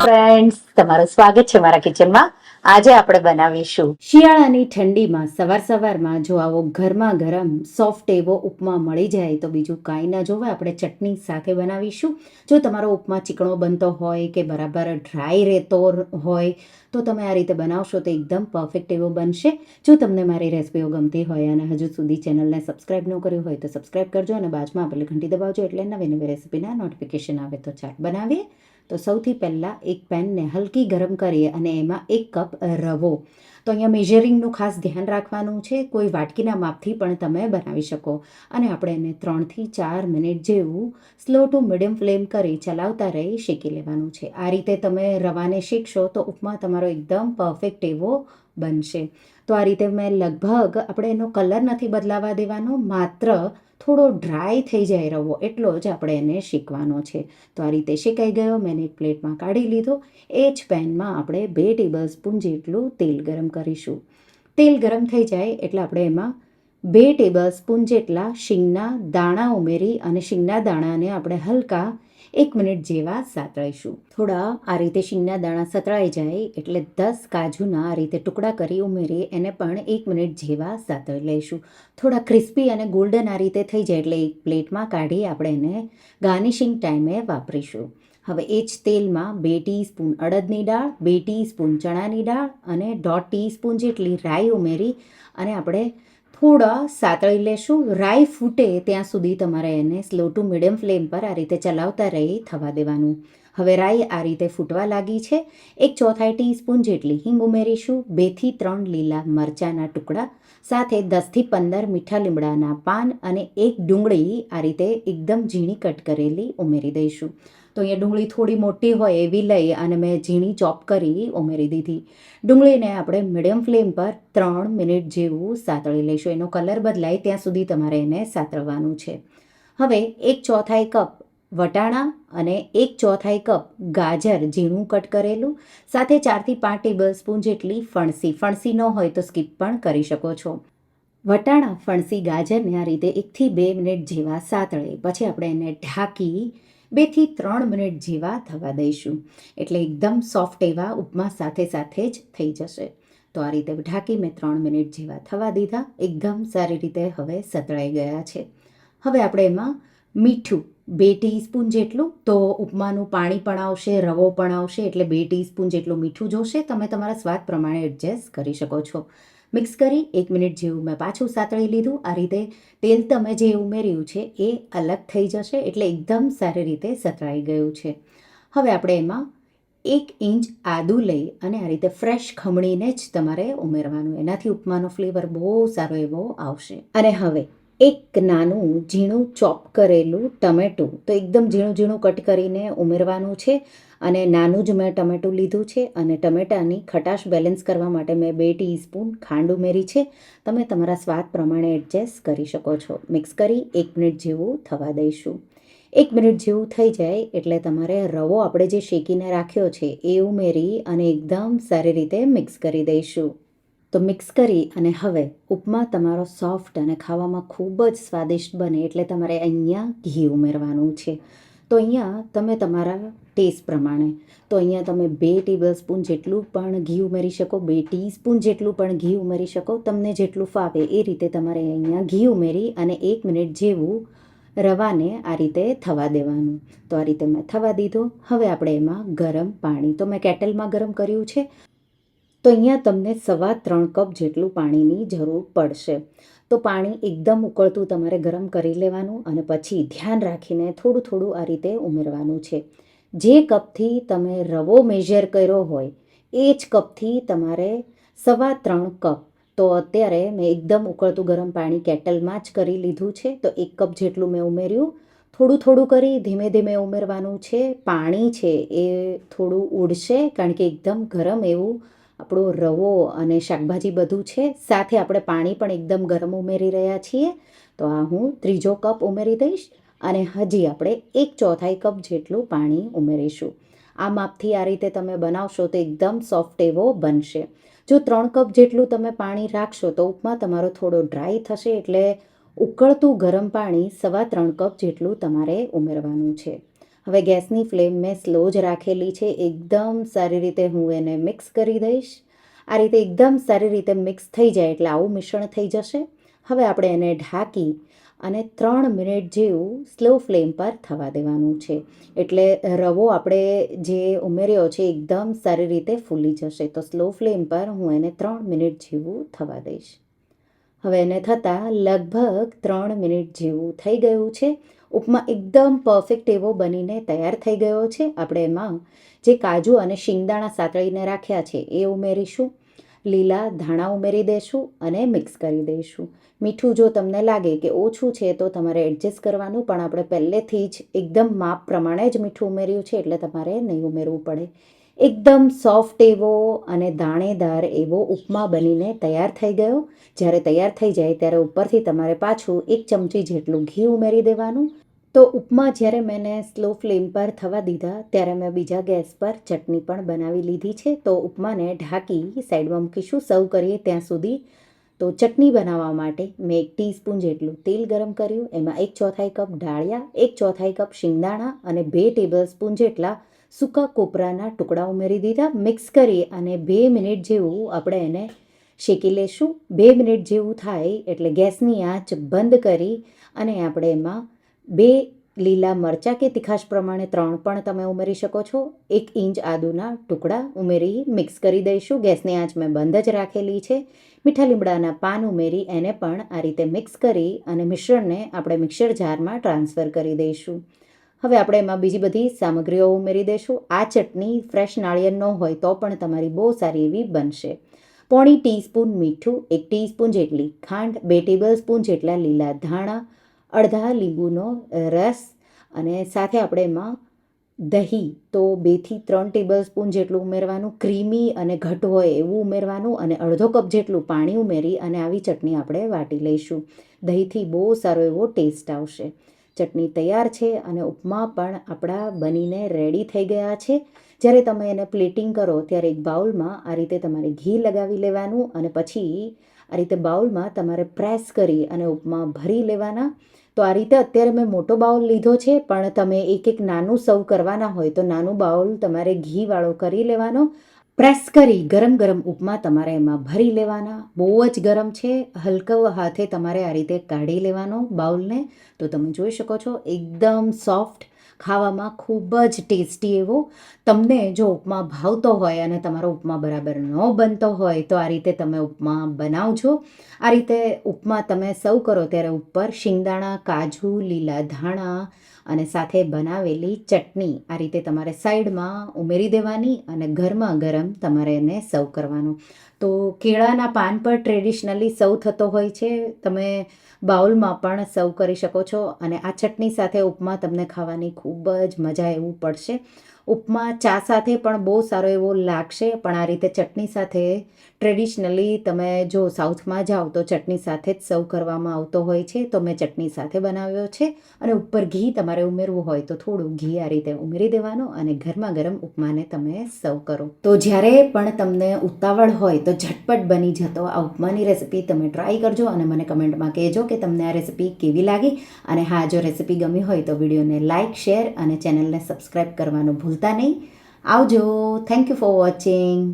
Friends તમારું સ્વાગત છે મારા કિચનમાં આજે આપણે બનાવીશું શિયાળાની ઠંડીમાં સવાર સવારમાં જો આવો ગરમા ગરમ સોફ્ટ એવો ઉપમા મળી જાય તો બીજું કાંઈ ના જોવે. આપણે ચટણી સાથે બનાવીશું. જો તમારો ઉપમા ચીકણો બનતો હોય કે બરાબર ડ્રાય રહેતો હોય, તો તમે આ રીતે બનાવશો તો એકદમ પરફેક્ટ એવો બનશે. જો તમને મારી રેસિપીઓ ગમતી હોય અને હજુ સુધી ચેનલને સબસ્ક્રાઈબ ન કર્યું હોય તો સબસ્ક્રાઈબ કરજો અને બાજુમાં આપેલી ઘંટી દબાવજો એટલે નવી નવી રેસિપીના નોટિફિકેશન આવે તો ચાટ બનાવીએ. તો સૌથી પહેલાં એક પેનને હલકી ગરમ કરીએ અને એમાં એક કપ રવો. તો અહીંયા મેઝરિંગનું ખાસ ધ્યાન રાખવાનું છે. કોઈ વાટકીના માપથી પણ તમે બનાવી શકો. અને આપણે એને ત્રણથી ચાર મિનિટ જેવું સ્લો ટુ મીડિયમ ફ્લેમ કરી ચલાવતા રહી શેકી લેવાનું છે. આ રીતે તમે રવાને શેકશો તો ઉપમા તમારો એકદમ પરફેક્ટ એવો બનશે. તો આ રીતે મેં લગભગ આપણે એનો કલર નથી બદલાવા દેવાનો, માત્ર થોડો ડ્રાય થઈ જાય રવો એટલો જ આપણે એને શેકવાનો છે. તો આ રીતે શેકાઈ ગયો, મેં એક પ્લેટમાં કાઢી લીધો. એ જ પેનમાં આપણે બે ટેબલ સ્પૂન જેટલું તેલ ગરમ કરીશું. તેલ ગરમ થઈ જાય એટલે આપણે એમાં બે ટેબલ સ્પૂન જેટલા શીંગના દાણા ઉમેરી અને શીંગના દાણાને આપણે હલકા એક મિનિટ જેવા સાતળીશું થોડા આ રીતે શીંગના દાણા સતળાઈ જાય એટલે દસ કાજુના આ રીતે ટુકડા કરી ઉમેરી, એને પણ એક મિનિટ જેવા સાતળી લઈશું. થોડા ક્રિસ્પી અને ગોલ્ડન આ રીતે થઈ જાય એટલે એક પ્લેટમાં કાઢી આપણે એને ગાર્નિશિંગ ટાઈમે વાપરીશું. હવે એ જ તેલમાં બે ટીસ્પૂન અડદની દાળ, બે ટીસ્પૂન ચણાની દાળ અને દોઢ ટીસ્પૂન જેટલી રાઈ ઉમેરી અને આપણે થોડા સાતળી લેશું, રાઈ ફૂટે ત્યાં સુધી તમારે એને સ્લો ટુ મીડિયમ ફ્લેમ પર આ રીતે ચલાવતા રહી થવા દેવાનું. હવે રાઈ આ રીતે ફૂટવા લાગી છે. એક ચોથાઈ ટીસ્પૂન જેટલી હિંગ ઉમેરીશું બેથી ત્રણ લીલા મરચાંના ટુકડા, સાથે દસથી પંદર મીઠા લીમડાના પાન અને એક ડુંગળી આ રીતે એકદમ ઝીણી કટ કરેલી ઉમેરી દઈશું. તો અહીંયા ડુંગળી થોડી મોટી હોય એવી લઈ અને મેં ઝીણી ચોપ કરી ઉમેરી દીધી. ડુંગળીને આપણે મીડિયમ ફ્લેમ પર ત્રણ મિનિટ જેવું સાતળી લઈશું. એનો કલર બદલાય ત્યાં સુધી તમારે એને સાતળવાનું છે. હવે એક ચોથાઈ કપ વટાણા અને એક ચોથાઈ કપ ગાજર ઝીણું કટ કરેલું. સાથે ચારથી પાંચ ટેબલ સ્પૂન જેટલી ફણસી. ફણસી ન હોય તો સ્કીપ પણ કરી શકો છો. વટાણા, ફણસી, ગાજરને આ રીતે એકથી બે મિનિટ જેવા સાતળે. પછી આપણે એને ઢાંકી બેથી ત્રણ મિનિટ જેવા થવા દઈશું. એટલે એકદમ સોફ્ટ એવા ઉપમા સાથે સાથે જ થઈ જશે. તો આ રીતે ઢાંકી મેં ત્રણ મિનિટ જેવા થવા દીધા. એકદમ સારી રીતે હવે સતળાઈ ગયા છે. હવે આપણે એમાં મીઠું બે ટીસ્પૂન જેટલું તો ઉપમાનું પાણી પણ આવશે, રવો પણ આવશે. એટલે બે ટીસ્પૂન જેટલું મીઠું જોશે. તમે તમારા સ્વાદ પ્રમાણે એડજસ્ટ કરી શકો છો. મિક્સ કરી એક મિનિટ જેવું મેં પાછું સાતળી લીધું. આ રીતે તેલ તમે જે ઉમેર્યું છે એ અલગ થઈ જશે એટલે એકદમ સારી રીતે સતળાઈ ગયું છે. હવે આપણે એમાં એક ઇંચ આદું લઈ અને આ રીતે ફ્રેશ ખમણીને જ તમારે ઉમેરવાનું. એનાથી ઉપમાનો ફ્લેવર બહુ સારો એવો આવશે. અને હવે એક નાનું ઝીણું ચોપ કરેલું ટમેટું. તો એકદમ ઝીણું ઝીણું કટ કરીને ઉમેરવાનું છે. અને નાનું જ મેં ટમેટું લીધું છે અને ટમેટાની ખટાશ બેલેન્સ કરવા માટે મેં બે ટીસ્પૂન ખાંડ ઉમેરી છે. તમે તમારા સ્વાદ પ્રમાણે એડજસ્ટ કરી શકો છો. મિક્સ કરી એક મિનિટ જેવું થવા દઈશું. એક મિનિટ જેવું થઈ જાય એટલે તમારે રવો આપણે જે શેકીને રાખ્યો છે એ ઉમેરી અને એકદમ સારી રીતે મિક્સ કરી દઈશું. તો મિક્સ કરી અને હવે ઉપમા તમારો સોફ્ટ અને ખાવામાં ખૂબ જ સ્વાદિષ્ટ બને એટલે તમારે અહીંયા ઘી ઉમેરવાનું છે. તો અહીંયા તમે તમારા ટેસ્ટ પ્રમાણે, તો અહીંયા તમે બે ટેબલ સ્પૂન જેટલું પણ ઘી ઉમેરી શકો, બે ટીસ્પૂન જેટલું પણ ઘી ઉમેરી શકો, તમને જેટલું ફાવે એ રીતે તમારે અહીંયા ઘી ઉમેરી અને એક મિનિટ જેવું રવાને આ રીતે થવા દેવાનું. તો આ રીતે મેં થવા દીધો. હવે આપણે એમાં ગરમ પાણી, તો મેં કેટલમાં ગરમ કર્યું છે? તો અહીંયા તમને સવા ત્રણ કપ જેટલું પાણીની જરૂર પડશે. તો પાણી એકદમ ઉકળતું તમારે ગરમ કરી લેવાનું અને પછી ધ્યાન રાખીને થોડું થોડું આ રીતે ઉમેરવાનું છે. જે કપથી તમે રવો મેઝર કર્યો હોય, એ જ કપથી તમારે સવા ત્રણ કપ. તો અત્યારે મેં એકદમ ઉકળતું ગરમ પાણી કેટલમાં જ કરી લીધું છે. તો એક કપ જેટલું મેં ઉમેર્યું. થોડું થોડું કરી ધીમે ધીમે ઉમેરવાનું છે. પાણી છે એ થોડું ઉડશે કારણ કે એકદમ ગરમ એવું આપણો રવો અને શાકભાજી બધું છે, સાથે આપણે પાણી પણ એકદમ ગરમ ઉમેરી રહ્યા છીએ. તો આ હું ત્રીજો કપ ઉમેરી દઈશ અને હજી આપણે એક ચોથાઈ કપ જેટલું પાણી ઉમેરીશું. આ માપથી આ રીતે તમે બનાવશો તો એકદમ સોફ્ટ એવો બનશે. જો ત્રણ કપ જેટલું તમે પાણી રાખશો તો ઉપમા તમારો થોડો ડ્રાય થશે એટલે ઉકળતું ગરમ પાણી સવા ત્રણ કપ જેટલું તમારે ઉમેરવાનું છે. હવે ગેસની ફ્લેમ મેં સ્લો જ રાખેલી છે. એકદમ સારી રીતે હું એને મિક્સ કરી દઈશ. આ રીતે એકદમ સારી રીતે મિક્સ થઈ જાય એટલે આવું મિશ્રણ થઈ જશે. હવે આપણે એને ઢાંકી અને ત્રણ મિનિટ જેવું સ્લો ફ્લેમ પર થવા દેવાનું છે. એટલે રવો આપણે જે ઉમેર્યો છે એકદમ સારી રીતે ફૂલી જશે. તો સ્લો ફ્લેમ પર હું એને ત્રણ મિનિટ જેવું થવા દઈશ. હવે એને થતાં લગભગ ત્રણ મિનિટ જેવું થઈ ગયું છે. ઉપમા એકદમ પરફેક્ટ એવો બનીને તૈયાર થઈ ગયો છે. આપણે એમાં જે કાજુ અને શિંગદાણા સાતળીને રાખ્યા છે એ ઉમેરીશું. લીલા ધાણા ઉમેરી દઈશું અને મિક્સ કરી દઈશું મીઠું જો તમને લાગે કે ઓછું છે તો તમારે એડજસ્ટ કરવાનું, પણ આપણે પહેલેથી જ એકદમ માપ પ્રમાણે જ મીઠું ઉમેર્યું છે એટલે તમારે નહીં ઉમેરવું પડે. એકદમ સોફ્ટ એવો અને દાણેદાર એવો ઉપમા બનીને તૈયાર થઈ ગયો. જ્યારે તૈયાર થઈ જાય ત્યારે ઉપરથી તમારે પાછું એક ચમચી જેટલું ઘી ઉમેરી દેવાનું. તો ઉપમા જ્યારે મેં સ્લો ફ્લેમ પર થવા દીધા ત્યારે મેં બીજા ગેસ પર ચટણી પણ બનાવી લીધી છે. તો ઉપમાને ઢાંકી સાઈડમાં મૂકીશું સર્વ કરીએ ત્યાં સુધી. તો ચટણી બનાવવા માટે મેં એક ટીસ્પૂન જેટલું તેલ ગરમ કર્યું. એમાં એક ચોથાઈ કપ ડાળિયા, એક ચોથાઈ કપ શિંગદાણા અને બે ટેબલ સ્પૂન જેટલા સૂકા કોપરાના ટુકડા ઉમેરી દીધા, મિક્સ કરી અને બે મિનિટ જેવું આપણે એને શેકી લેશું. બે મિનિટ જેવું થાય એટલે ગેસની આંચ બંધ કરી અને આપણે એમાં બે લીલા મરચાં કે તીખાશ પ્રમાણે ત્રણ પણ તમે ઉમેરી શકો છો. એક ઇંચ આદુના ટુકડા ઉમેરી મિક્સ કરી દઈશું. ગેસની આંચ મેં બંધ જ રાખેલી છે. મીઠા લીમડાના પાન ઉમેરી એને પણ આ રીતે મિક્સ કરી અને મિશ્રણને આપણે મિક્સર જારમાં ટ્રાન્સફર કરી દઈશું. હવે આપણે એમાં બીજી બધી સામગ્રીઓ ઉમેરી દઈશું આ ચટણી ફ્રેશ નાળિયેર ન હોય તો પણ તમારી બહુ સારી એવી બનશે. પોણી ટીસ્પૂન મીઠું, એક ટીસ્પૂન જેટલી ખાંડ, બે ટેબલ સ્પૂન જેટલા લીલા ધાણા, અડધા લીંબુનો રસ અને સાથે આપણે એમાં દહીં તો બેથી ત્રણ ટેબલ સ્પૂન જેટલું ઉમેરવાનું, ક્રીમી અને ઘટ હોય એવું ઉમેરવાનું અને અડધો કપ જેટલું પાણી ઉમેરી અને આવી ચટણી આપણે વાટી લઈશું. દહીંથી બહુ સારો એવો ટેસ્ટ આવશે. ચટણી તૈયાર છે અને ઉપમા પણ આપણા બનીને રેડી થઈ ગયા છે. જ્યારે તમે એને પ્લેટિંગ કરો ત્યારે એક બાઉલમાં આ રીતે તમારે ઘી લગાવી લેવાનું અને પછી આ રીતે બાઉલમાં તમારે પ્રેસ કરી અને ઉપમા ભરી લેવાના. તો આ રીતે અત્યારે મેં મોટો બાઉલ લીધો છે, પણ તમે એક એક નાનું સર્વ કરવાના હોય તો નાનું બાઉલ તમારે ઘીવાળો કરી લેવાનો પ્રેસ કરી ગરમ ગરમ ઉપમા તમારે એમાં ભરી લેવાના. બહુ જ ગરમ છે. હલકા હાથે તમારે આ રીતે કાઢી લેવાનો બાઉલને. તો તમે જોઈ શકો છો, એકદમ સોફ્ટ ખાવામાં ખૂબ જ ટેસ્ટી એવો. તમને જો ઉપમા ભાવતો હોય અને તમારો ઉપમા બરાબર ન બનતો હોય, તો આ રીતે તમે ઉપમા બનાવજો. આ રીતે ઉપમા તમે સર્વ કરો ત્યારે ઉપર શિંગદાણા, કાજુ, લીલા ધાણા અને સાથે બનાવેલી ચટણી આ રીતે તમારે સાઈડમાં ઉમેરી દેવાની અને ગરમા ગરમ તમારે એને સર્વ કરવાનું. તો કેળાના પાન પર ટ્રેડિશનલી સર્વ થતો હોય છે. તમે બાઉલમાં પણ સર્વ કરી શકો છો અને આ ચટણી સાથે ઉપમા તમને ખાવાની ખૂબ જ મજા એવું પડશે. ઉપમા ચા સાથે પણ બહુ સારો એવો લાગશે, પણ આ રીતે ચટણી સાથે ટ્રેડિશનલી તમે જો સાઉથમાં જાઓ તો ચટણી સાથે જ સર્વ કરવામાં આવતો હોય છે, તો મેં ચટણી સાથે બનાવ્યો છે અને ઉપર ઘી તમારે ઉમેરવું હોય તો થોડું ઘી આ રીતે ઉમેરી દેવાનું અને ગરમા ગરમ ઉપમાને તમે સર્વ કરો. તો જ્યારે પણ તમને ઉતાવળ હોય તો ઝટપટ બની જતો આ ઉપમાની રેસિપી તમે ટ્રાય કરજો અને મને કમેન્ટમાં કહેજો કે તમને આ રેસિપી કેવી લાગી અને હા, જો રેસિપી ગમી હોય તો વિડીયોને લાઇક શેર અને ચેનલને સબસ્ક્રાઈબ કરવાનું ભૂલતા નહીં. આવજો. Thank you for watching